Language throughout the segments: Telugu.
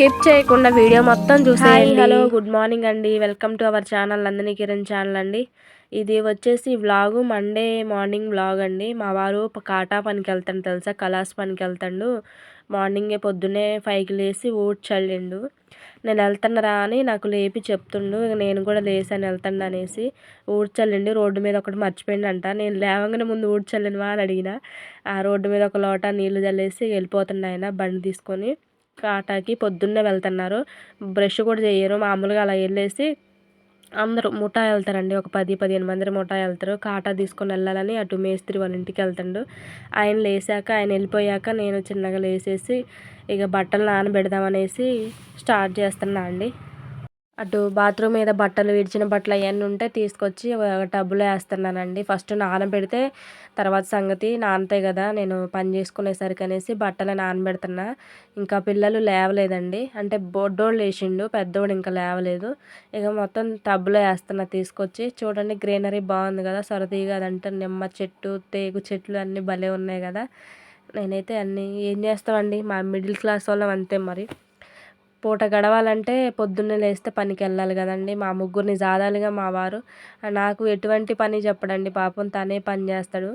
స్కిప్ చేయకుండా వీడియో మొత్తం చూసేయండి. హలో గుడ్ మార్నింగ్ అండి. Welcome to our channel Nandini Kiran channel అండి. ఇది వచ్చేసి వ్లాగు మండే మార్నింగ్ వ్లాగ్ అండి. మా వారు కాటా పనికి వెళ్తాడు తెలుసా? కలాస్ పనికి వెళ్తాడు. మార్నింగే పొద్దున్నే ఫైవ్కి లేచి ఊడ్చి చల్లిండు నేను వెళ్తున్నారా అని నాకు లేపి చెప్తుండు. నేను కూడా లేసాను వెళ్తాను అనేసి ఊడ్చల్లిండి. రోడ్డు మీద ఒకటి మర్చిపోయిందంట నేను లేవగానే ముందు ఊడ్చల్లినవా అని అడిగిన. ఆ రోడ్డు మీద ఒక లోట నీళ్ళు చల్లేసి వెళ్ళిపోతుండే ఆయన బండి తీసుకొని. కాటాకి పొద్దున్నే వెళ్తున్నారు. బ్రష్ కూడా చేయరు. మామూలుగా అలా వెళ్ళేసి అందరూ ముఠా వెళ్తారండి. ఒక పది పదిహేను మంది ముఠా వెళ్తారు. కాటా తీసుకొని వెళ్ళాలని అటు మేస్త్రి వాళ్ళ ఇంటికి వెళ్తాడు. ఆయన లేసాక ఆయన వెళ్ళిపోయాక నేను చిన్నగా లేసేసి ఇక బట్టలు నానబెడదామనేసి స్టార్ట్ చేస్తున్నా అండి అటు బాత్రూమ్ మీద బట్టలు విడిచిన బట్టలు అవన్నీ ఉంటే తీసుకొచ్చి ఒక టబ్బులో వేస్తున్నానండి. ఫస్ట్ నానబెడితే తర్వాత సంగతి నానతాయి కదా నేను పని చేసుకునేసరికి అనేసి బట్టలు నానబెడుతున్నా. ఇంకా పిల్లలు లేవలేదండి. అంటే బొడ్డోడు లేచిండు పెద్దోడు ఇంకా లేవలేదు. ఇక మొత్తం టబ్బులో వేస్తున్నా తీసుకొచ్చి చూడండి గ్రీనరీ బాగుంది కదా సరదీగా అదంటే నిమ్మ చెట్టు తేగు చెట్లు అన్నీ భలే ఉన్నాయి కదా. నేనైతే అన్నీ ఏం చేస్తామండి? మా మిడిల్ క్లాస్ వాళ్ళం అంతే మరి. పూట గడవాలంటే పొద్దున్నే లేస్తే పనికి వెళ్ళాలి కదండి. మా ముగ్గురిని జాదాలుగా మా వారు. నాకు ఎటువంటి పని చెప్పడండి. పాపం తనే పని చేస్తాడు.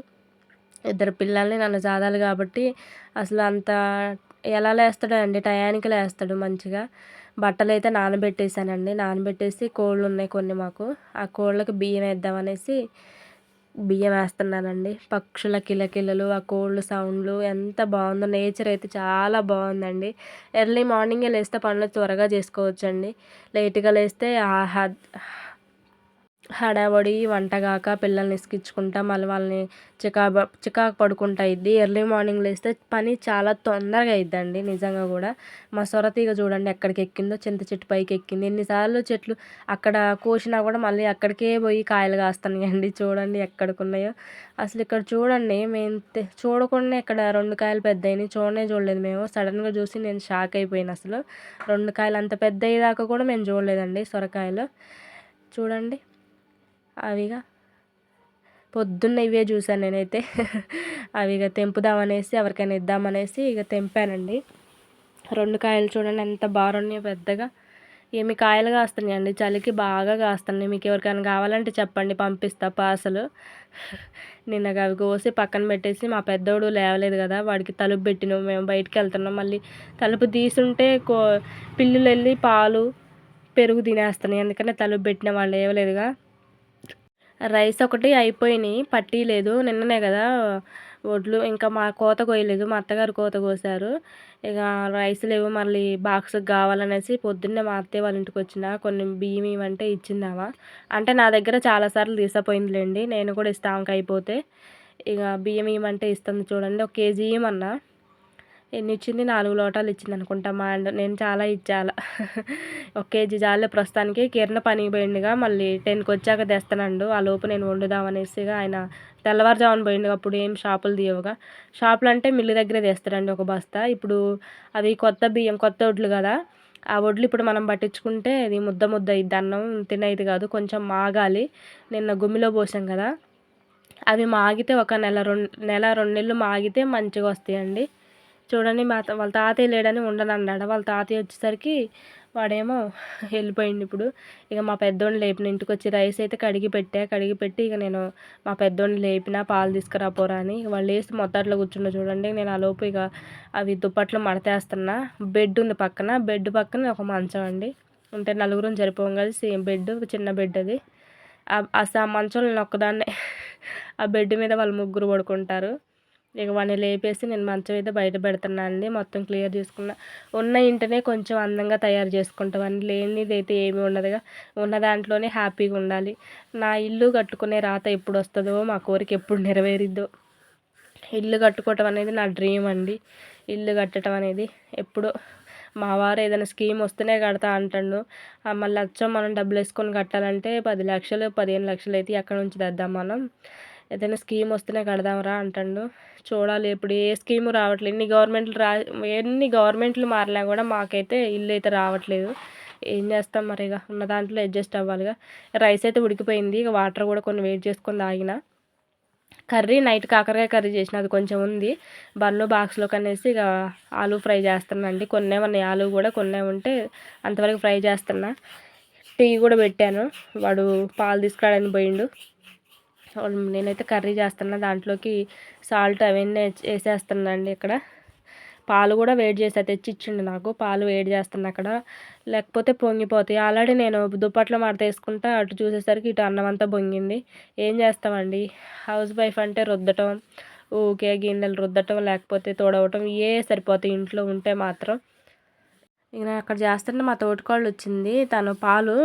ఇద్దరు పిల్లల్ని నన్ను జాదాలి కాబట్టి అసలు అంత ఎలా లేస్తాడో అండి. టయానికి లేస్తాడు మంచిగా. బట్టలు అయితే నానబెట్టేసానండి నానబెట్టేసి కోళ్ళు ఉన్నాయి కొన్ని మాకు. ఆ కోళ్ళకి బియ్యం వేద్దామనేసి బియ్యం వేస్తున్నానండి. పక్షుల కిలకిలలు ఆ కోళ్ళు సౌండ్లు ఎంత బాగుందో నేచర్ అయితే చాలా బాగుందండి. ఎర్లీ మార్నింగే లేస్తే పనులు త్వరగా చేసుకోవచ్చండి. లేట్గా లేస్తే ఆ హడావడి వంటగాక పిల్లల్ని ఇసుకించుకుంటా మళ్ళీ వాళ్ళని చికా చికాకు పడుకుంటా ఇద్ది ఎర్లీ మార్నింగ్ లేస్తే పని చాలా తొందరగా అయిద్దండి నిజంగా కూడా. మా సొరతీగ చూడండి ఎక్కడికి ఎక్కిందో చింత చెట్టు పైకి ఎక్కింది. ఎన్నిసార్లు చెట్లు అక్కడ కోసినా కూడా మళ్ళీ అక్కడికే పోయి కాయలు కాస్తున్నాయండి. చూడండి ఎక్కడికి ఉన్నాయో అసలు ఇక్కడ చూడండి మేము చూడకుండా ఇక్కడ రెండు కాయలు పెద్దయినాయి. చూడనే చూడలేదు మేము. సడన్గా చూసి నేను షాక్ అయిపోయాను అసలు. రెండు కాయలు అంత పెద్ద అయ్యేదాకా కూడా మేము చూడలేదండి సొరకాయలు. చూడండి. అవిగా పొద్దున్న ఇవే చూసాను నేనైతే. అవి ఇక తెంపుదామనేసి ఎవరికైనా ఇద్దామనేసి ఇక తెంపానండి. రెండు కాయలు చూడండి ఎంత బాగున్నాయో పెద్దగా. ఏమి కాయలు కాస్తున్నాయి అండి? చలికి బాగా కాస్తున్నాయి. మీకు ఎవరికైనా కావాలంటే చెప్పండి పంపిస్తా పార్సలు. నిన్న అవి కోసి పక్కన పెట్టేసి మా పెద్దోడు లేవలేదు కదా వాడికి తలుపు పెట్టినాం మేము బయటికి వెళ్తున్నాం. మళ్ళీ తలుపు తీసుంటే కో పిల్లులు వెళ్ళి పాలు పెరుగు తినేస్తున్నాయి. అందుకనే తలుపు పెట్టిన వాళ్ళు లేవలేదుగా. రైస్ ఒకటి అయిపోయినాయి పట్టీ లేదు. నిన్ననే కదా వడ్లు ఇంకా మా కోత కోయలేదు. మా అత్తగారు కోత కోసారు. ఇక రైస్ లేవు మళ్ళీ బాక్స్కి కావాలనేసి పొద్దున్నే మా అత్తయ్య వాళ్ళ ఇంటికి వచ్చిన కొన్ని బియ్యం ఇవ్వంటే ఇచ్చిందామా. అంటే నా దగ్గర చాలాసార్లు తీసపోయిందిలేండి. నేను కూడా ఇస్తాంకి అయిపోతే ఇక బియ్యం ఇవ్వమంటే ఇస్తుంది చూడండి. ఒక కేజీ ఇవ్వమన్నా. ఎన్ని ఇచ్చింది? నాలుగు లోటాలు ఇచ్చింది అనుకుంటా మా అండ్ నేను చాలా ఇచ్చాల. ఒక కేజీ జాలే ప్రస్తుతానికి. కిరణ పనికి పోయిండుగా. మళ్ళీ టెన్కి వచ్చాక తెస్తానండు. ఆ లోపు నేను వండుదామనేసిగా ఆయన తెల్లవారుజామున పోయిండు అప్పుడు ఏం షాపులు తీయవుగా. షాపులు అంటే మిల్లు దగ్గరే తెస్తారండి ఒక బస్తా. ఇప్పుడు అవి కొత్త బియ్యం కొత్త వడ్లు కదా. ఆ వడ్లు ఇప్పుడు మనం పట్టించుకుంటే అది ముద్ద ముద్ద అయింది అన్నం తినేది కాదు. కొంచెం మాగాలి. నిన్న గుమ్మిలో పోసాం కదా. అవి మాగితే ఒక నెల రెండు నెల రెండు నెలలు మాగితే మంచిగా వస్తాయండి. చూడండి మా వాళ్ళ తాతయ్య లేడని ఉండనన్నాడు వాళ్ళ తాతయ్య వచ్చేసరికి వాడేమో వెళ్ళిపోయిండు ఇప్పుడు. ఇక మా పెద్దోడిని లేపిన ఇంటికి వచ్చి రైస్ అయితే కడిగి పెట్టా. కడిగి పెట్టి ఇక నేను మా పెద్దోడిని లేపిన పాలు తీసుకురా పోరా అని వాళ్ళు వేసి మొత్తట్లో కూర్చున్న చూడండి. నేను ఆ లోపు ఇక అవి దుప్పట్లు మడతేస్తున్నా. బెడ్ ఉంది పక్కన. బెడ్ పక్కన ఒక మంచం అండి. అంటే నలుగురం సరిపోం కదా సేమ్ బెడ్ చిన్న బెడ్ అది. ఆ- అసలు ఆ మంచంలో నేను ఒక్కదాన్నే. ఆ బెడ్ మీద వాళ్ళు ముగ్గురు పడుకుంటారు. ఇక వాడిని లేపేసి నేను మంచం అయితే బయట పెడుతున్నానండి మొత్తం క్లియర్ చేసుకున్నా. ఉన్న ఇంటనే కొంచెం అందంగా తయారు చేసుకుంటామని లేనిది అయితే ఏమీ ఉండదుగా. ఉన్న దాంట్లోనే హ్యాపీగా ఉండాలి. నా ఇల్లు కట్టుకునే రాత ఎప్పుడు వస్తుందో మా కోరిక ఎప్పుడు నెరవేరిద్దో. ఇల్లు కట్టుకోవటం అనేది నా డ్రీమ్ అండి. ఇల్లు కట్టడం అనేది ఎప్పుడో. మా వారు ఏదైనా స్కీమ్ వస్తేనే కడతా అంటాడు. మళ్ళీ అచ్చం మనం డబ్బులు వేసుకొని కట్టాలంటే పది లక్షలు పదిహేను లక్షలు అయితే ఎక్కడి నుంచి తెద్దాం మనం? ఏదైనా స్కీమ్ వస్తేనే కడదాంరా అంటాడు. చూడాలి ఇప్పుడు ఏ స్కీము రావట్లేదు ఎన్ని గవర్నమెంట్లు రా ఎన్ని గవర్నమెంట్లు మారినా కూడా మాకైతే ఇల్లు అయితే రావట్లేదు. ఏం చేస్తాం మరి ఇక ఉన్న దాంట్లో అడ్జస్ట్ అవ్వాలిగా. రైస్ అయితే ఉడికిపోయింది ఇక వాటర్ కూడా కొన్ని వెయిట్ చేసుకొని తాగిన. కర్రీ నైట్ కాకరకాయ కర్రీ చేసిన అది కొంచెం ఉంది. బన్ను బాక్స్లో కనేసి ఇక ఆలు ఫ్రై చేస్తున్నా అండి. కొన్నే ఉన్నాయి ఆలు కూడా కొన్నే ఉంటే అంతవరకు ఫ్రై చేస్తున్నా. టీ కూడా పెట్టాను వాడు పాలు తీసుకురావడానికి పోయిండు. నేనైతే కర్రీ చేస్తున్నా. దాంట్లోకి సాల్ట్ అవన్నీ వేసేస్తున్నానండి ఇక్కడ. పాలు కూడా వేడి చేసి తెచ్చి ఇచ్చిండు నాకు. పాలు వేడి చేస్తున్నా అక్కడ. లేకపోతే పొంగిపోతాయి. ఆల్రెడీ నేను దుప్పట్లో మాట వేసుకుంటా అటు చూసేసరికి ఇటు అన్నం అంతా పొంగింది. ఏం చేస్తామండి? హౌస్ వైఫ్ అంటే రుద్దటం ఊకే గిన్నెలు రుద్దటం లేకపోతే తోడవటం ఏ సరిపోతాయి ఇంట్లో ఉంటే మాత్రం. ఇక అక్కడ చేస్తుంటే మా తోటికోళ్ళు వచ్చింది. తను పాలు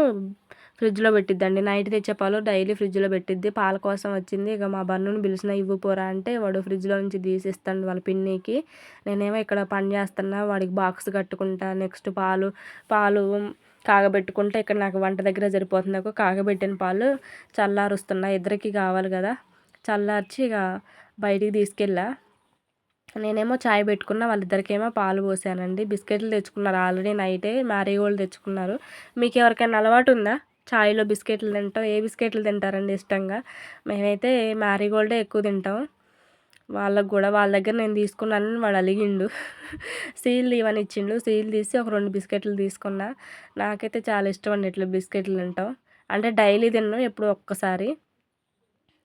ఫ్రిడ్జ్లో పెట్టిద్దండి. నైట్ తెచ్చే పాలు డైలీ ఫ్రిడ్జ్లో పెట్టిద్ది. పాల కోసం వచ్చింది. ఇక మా బన్నుని పిలిచిన ఇవ్వు పోరా అంటే వాడు ఫ్రిడ్జ్లో నుంచి తీసిస్తాడు వాళ్ళ పిన్నికి. నేనేమో ఇక్కడ పని చేస్తున్నా వాడికి బాక్స్ కట్టుకుంటా నెక్స్ట్ పాలు పాలు కాగబెట్టుకుంటే ఇక్కడ నాకు వంట దగ్గర సరిపోతుంది. నాకు కాగబెట్టిన పాలు చల్లారుస్తున్నా. ఇద్దరికి కావాలి కదా. చల్లార్చి ఇక బయటికి తీసుకెళ్ళా. నేనేమో చాయ్ పెట్టుకున్న వాళ్ళిద్దరికేమో పాలు పోసానండి. బిస్కెట్లు తెచ్చుకున్నారు ఆల్రెడీ నైటే. మ్యారీగోల్డ్ తెచ్చుకున్నారు. మీకు ఎవరికైనా అలవాటు ఉందా? చాయ్లో బిస్కెట్లు తింటాం. ఏ బిస్కెట్లు తింటారండి ఇష్టంగా? మేమైతే మ్యారీగోల్డే ఎక్కువ తింటాం. వాళ్ళకు కూడా వాళ్ళ దగ్గర నేను తీసుకున్నానని వాడు అలిగిండు. సీల్ ఇవన్నీ ఇచ్చిండు. సీల్ తీసి ఒక రెండు బిస్కెట్లు తీసుకున్నా. నాకైతే చాలా ఇష్టం అండి ఇట్లా బిస్కెట్లు తింటాం. అంటే డైలీ తిన్నాం ఎప్పుడు ఒక్కసారి.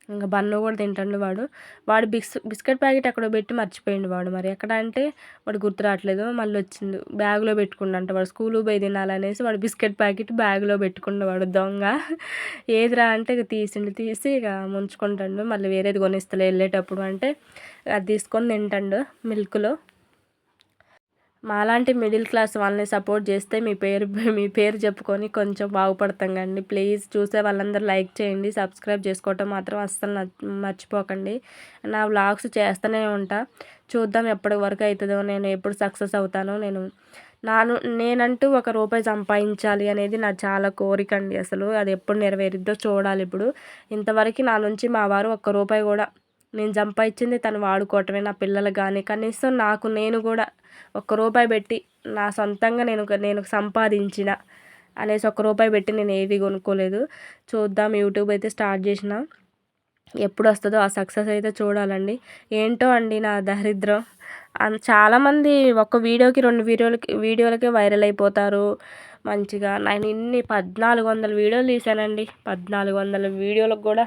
ఇంకా బన్ను కూడా తింటాడు వాడు. వాడు బిస్ బిస్కెట్ ప్యాకెట్ ఎక్కడో పెట్టి మర్చిపోయిండు వాడు మరి. ఎక్కడ అంటే వాడు గుర్తు రావట్లేదు. మళ్ళీ వచ్చింది బ్యాగ్లో పెట్టుకుండంట వాడు. స్కూల్ పోయి తినాలనేసి వాడు బిస్కెట్ ప్యాకెట్ బ్యాగ్లో పెట్టుకుండు వాడు దొంగ. ఏదిరా అంటే ఇక తీసిండు. తీసి ఇక ముంచుకుంటాడు. మళ్ళీ వేరేది కొనిస్తలే వెళ్ళేటప్పుడు అంటే అది తీసుకొని తింటాడు మిల్క్లో. మాలాంటి మిడిల్ క్లాస్ వాళ్ళని సపోర్ట్ చేస్తే మీ పేరు మీ పేరు చెప్పుకొని కొంచెం బాగుపడతాం కండి. ప్లీజ్ చూసే వాళ్ళందరూ లైక్ చేయండి సబ్స్క్రైబ్ చేసుకోవటం మాత్రం అస్సలు మర్చిపోకండి. నా వ్లాగ్స్ చేస్తూనే ఉంటా. చూద్దాం ఎప్పటి వరకు అవుతుందో నేను ఎప్పుడు సక్సెస్ అవుతానో నేను నాను నేనంటూ ఒక రూపాయి సంపాదించాలి అనేది నా చాలా కోరిక అండి అసలు. అది ఎప్పుడు నెరవేరుద్దో చూడాలి ఇప్పుడు. ఇంతవరకు నా నుంచి మా వారు ఒక్క రూపాయి కూడా నేను సంపాదించింది తను వాడుకోవటమే నా పిల్లలు కానీ కనీసం నాకు నేను కూడా ఒక్క రూపాయి పెట్టి నా సొంతంగా నేను నేను సంపాదించిన అనేసి ఒక్క రూపాయి పెట్టి నేను ఏవి కొనుక్కోలేదు. చూద్దాం యూట్యూబ్ అయితే స్టార్ట్ చేసిన. ఎప్పుడు వస్తుందో ఆ సక్సెస్ అయితే చూడాలండి. ఏంటో అండి నా దరిద్రం. చాలామంది ఒక వీడియోకి రెండు వీడియోలకి వీడియోలకే వైరల్ అయిపోతారు. మంచిగా నేను ఇన్ని పద్నాలుగు వందల వీడియోలు తీసానండి. పద్నాలుగు వందల వీడియోలకు కూడా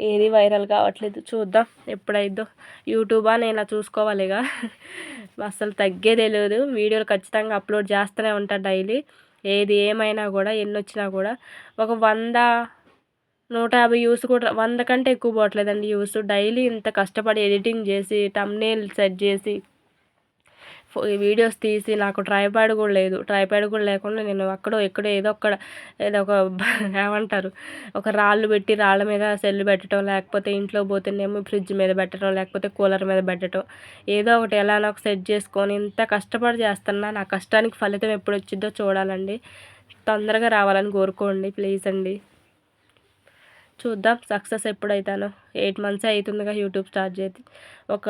ఏది వైరల్ కావట్లేదు. చూద్దాం ఎప్పుడైద్దో. యూట్యూబా నేను చూసుకోవాలిగా? అసలు తగ్గేదే లేదు వీడియోలు ఖచ్చితంగా అప్లోడ్ చేస్తూనే ఉంటాను డైలీ. ఏది ఏమైనా కూడా ఎన్ని వచ్చినా కూడా. ఒక వంద నూట యాభై యూస్ కూడా వంద కంటే ఎక్కువ పోవట్లేదండి యూస్ డైలీ ఇంత కష్టపడి ఎడిటింగ్ చేసి టమ్నేల్ సెట్ చేసి వీడియోస్ తీసి నాకు ట్రైపాడ్ కూడా లేదు. ట్రైపాడ్ కూడా లేకుండా నేను అక్కడో ఎక్కడో ఏదో ఒక్కడ ఏదో ఒక ఏమంటారు ఒక రాళ్ళు పెట్టి రాళ్ళ మీద సెల్లు పెట్టడం లేకపోతే ఇంట్లో పోతేనేమో ఫ్రిడ్జ్ మీద పెట్టడం లేకపోతే కూలర్ మీద పెట్టడం ఏదో ఒకటి ఎలా ఒక సెట్ చేసుకొని ఇంత కష్టపడి చేస్తున్నా నా కష్టానికి ఫలితం ఎప్పుడు వచ్చిందో చూడాలండి. తొందరగా రావాలని కోరుకోండి. ప్లీజ్ అండి. చూద్దాం. సక్సెస్ ఎప్పుడైతానో ఎయిట్ మంత్స్ అవుతుందిగా యూట్యూబ్ స్టార్ట్ చేసి ఒక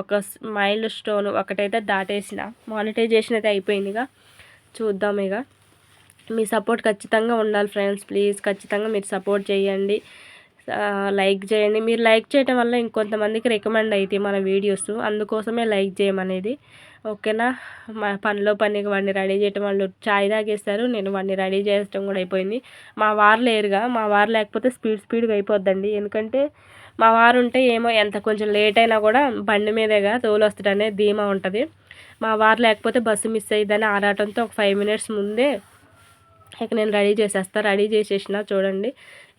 ఒక మైల్ స్టోన్ ఒకటైతే దాటేసిన. మానిటైజేషన్ అయితే అయిపోయిందిగా. చూద్దాం ఇక మీ సపోర్ట్ ఖచ్చితంగా ఉండాలి ఫ్రెండ్స్ ప్లీజ్ ఖచ్చితంగా మీరు సపోర్ట్ చేయండి. లైక్ చేయండి. మీరు లైక్ చేయడం వల్ల ఇంకొంతమందికి రికమెండ్ అవుతాయి మన వీడియోస్ అందుకోసమే లైక్ చేయమనేది. ఓకేనా? మా పనిలో పని వాడిని రెడీ చేయటం వాళ్ళు చాయ్ తాగేస్తారు. నేను వాడిని రెడీ చేయటం కూడా అయిపోయింది. మా వారు లేరుగా. మా వారు లేకపోతే స్పీడ్ స్పీడ్గా అయిపోద్దండి. ఎందుకంటే మా వారు ఉంటే ఏమో ఎంత కొంచెం లేట్ అయినా కూడా బండి మీదేగా తోలు వస్తాడనే ధీమా ఉంటుంది. మా వారు లేకపోతే బస్సు మిస్ అయ్యిద్దని ఆరాటంతో ఒక ఫైవ్ మినిట్స్ ముందే ఇక నేను రెడీ చేసేస్తాను రెడీ చేసేసిన చూడండి.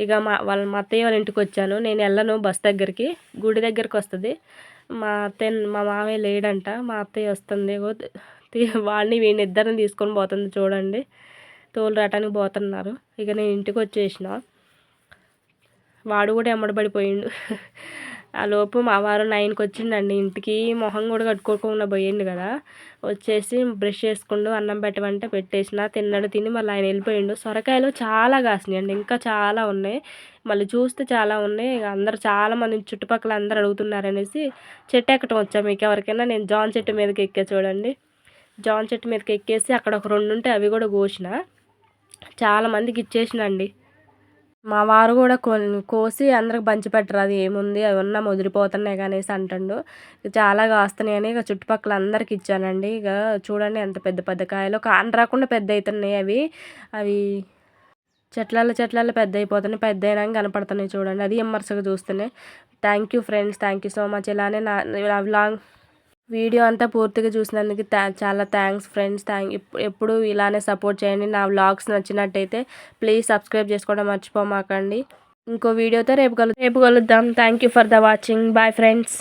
ఇక మా వాళ్ళ మా అత్తయ్య వాళ్ళ ఇంటికి వచ్చాను. నేను వెళ్ళను బస్ దగ్గరికి. గుడి దగ్గరికి వస్తుంది. మా అత్తయ్య మా మామయ్య లేడంట. మా అత్తయ్య వస్తుంది. వాడిని వీడిని ఇద్దరిని తీసుకొని పోతుంది చూడండి. తోలు రావటానికి పోతున్నారు. ఇక నేను ఇంటికి వచ్చేసిన. వాడు కూడా ఎమ్మడబడిపోయిండు ఆ లోపు మా వారు నైన్కి వచ్చిండండి ఇంటికి మొహం కూడా కట్టుకోకుండా పోయిండు కదా. వచ్చేసి బ్రష్ చేసుకుండు అన్నం పెట్టమంటే పెట్టేసిన తిన్నాడు తిని మళ్ళీ ఆయన వెళ్ళిపోయిండు. సొరకాయలు చాలా కాసినాయండి ఇంకా చాలా ఉన్నాయి. మళ్ళీ చూస్తే చాలా ఉన్నాయి. అందరు చాలామంది చుట్టుపక్కల అందరు అడుగుతున్నారు అనేసి చెట్టు ఎక్కటం వచ్చాం మీకు ఎవరికైనా? నేను జాన్ చెట్టు మీదకి ఎక్కే చూడండి. జాన్ చెట్టు మీదకి ఎక్కేసి అక్కడ ఒక రెండు ఉంటే అవి కూడా కోసిన. చాలా మందికి ఇచ్చేసిన అండి మా వారు కూడా కొన్ని కోసి అందరికి పంచిపెట్టరు అది ఏముంది? అవి ఉన్నా ముదిరిపోతున్నాయి కానీ అంటుండు. చాలా కాస్తున్నాయని ఇక చుట్టుపక్కల అందరికి ఇచ్చానండి. ఇక చూడండి ఎంత పెద్ద పెద్ద కాయలు. కాన రాకుండా పెద్ద అవుతున్నాయి అవి. అవి చెట్లలో చెట్లలో పెద్ద అయిపోతున్నాయి పెద్ద అయినా కనపడుతున్నాయి చూడండి. అది ఎమ్మర్సగా చూస్తున్నాయి. Thank you friends thank you so much ఇలానే నా లాంగ్ వీడియో అంతా పూర్తిగా చూసినందుకు చాలా థ్యాంక్స్ ఫ్రెండ్స్. థ్యాంక్ ఎప్పుడు ఇలానే సపోర్ట్ చేయండి. నా వ్లాగ్స్ నచ్చినట్టయితే ప్లీజ్ సబ్స్క్రైబ్ చేసుకోవడం మర్చిపోమాకండి. ఇంకో వీడియోతో రేపు కలు రేపు కలుద్దాం. Thank you for the watching. Bye friends.